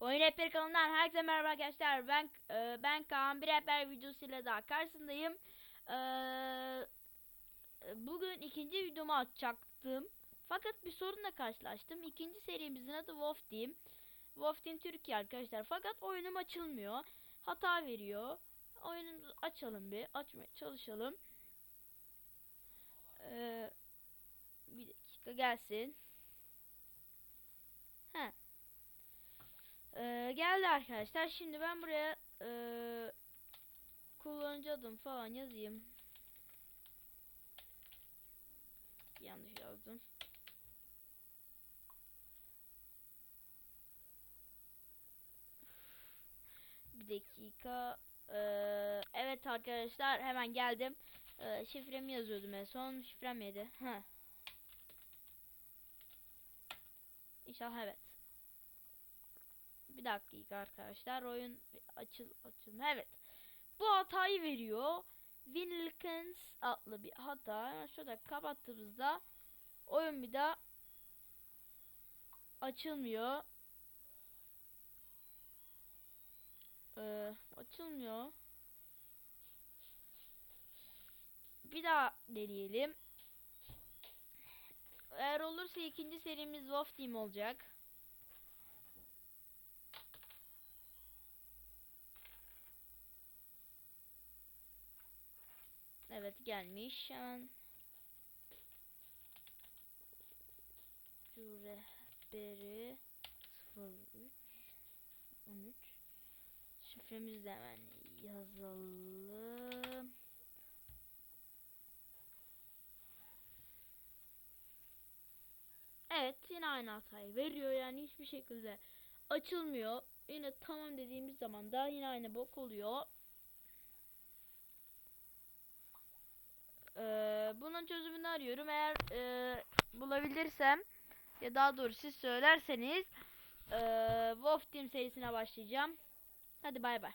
Oyun Rehberi kanalından herkese merhaba arkadaşlar. Ben e, ben Kaan bir rehber videosuyla daha karşısındayım. E, bugün ikinci videomu atacaktım. Fakat bir sorunla karşılaştım. İkinci serimizin adı Wolf Team. Wolf Team Türkiye arkadaşlar. Fakat oyunum açılmıyor. Hata veriyor. Oyunumuzu açalım bir. Açmaya çalışalım. E, bir dakika gelsin. Heh. Ee, geldi arkadaşlar. Şimdi ben buraya ee, kullanıcı adım falan yazayım. Yanlış yazdım. Bir dakika. Ee, evet arkadaşlar hemen geldim. Ee, şifremi yazıyordum en son. Şifrem yedi. Heh. İnşallah evet. Bir dakika arkadaşlar oyun açıl açıl evet. Bu hatayı veriyor. Winlikens adlı bir hata. Şurada kapattığımızda oyun bir daha açılmıyor. Ee, açılmıyor. Bir daha deneyelim. Eğer olursa ikinci serimiz Wolf Team olacak Evet gelmiş hemen. Rehberi 03 13 şifremizi de hemen yazalım. Evet yine aynı hatayı veriyor yani hiçbir şekilde açılmıyor. Yine tamam dediğimiz zaman da yine aynı bok oluyor. Bunun çözümünü arıyorum. Eğer e, bulabilirsem ya daha doğrusu siz söylerseniz e, Wolf Team serisine başlayacağım. Hadi bay bay.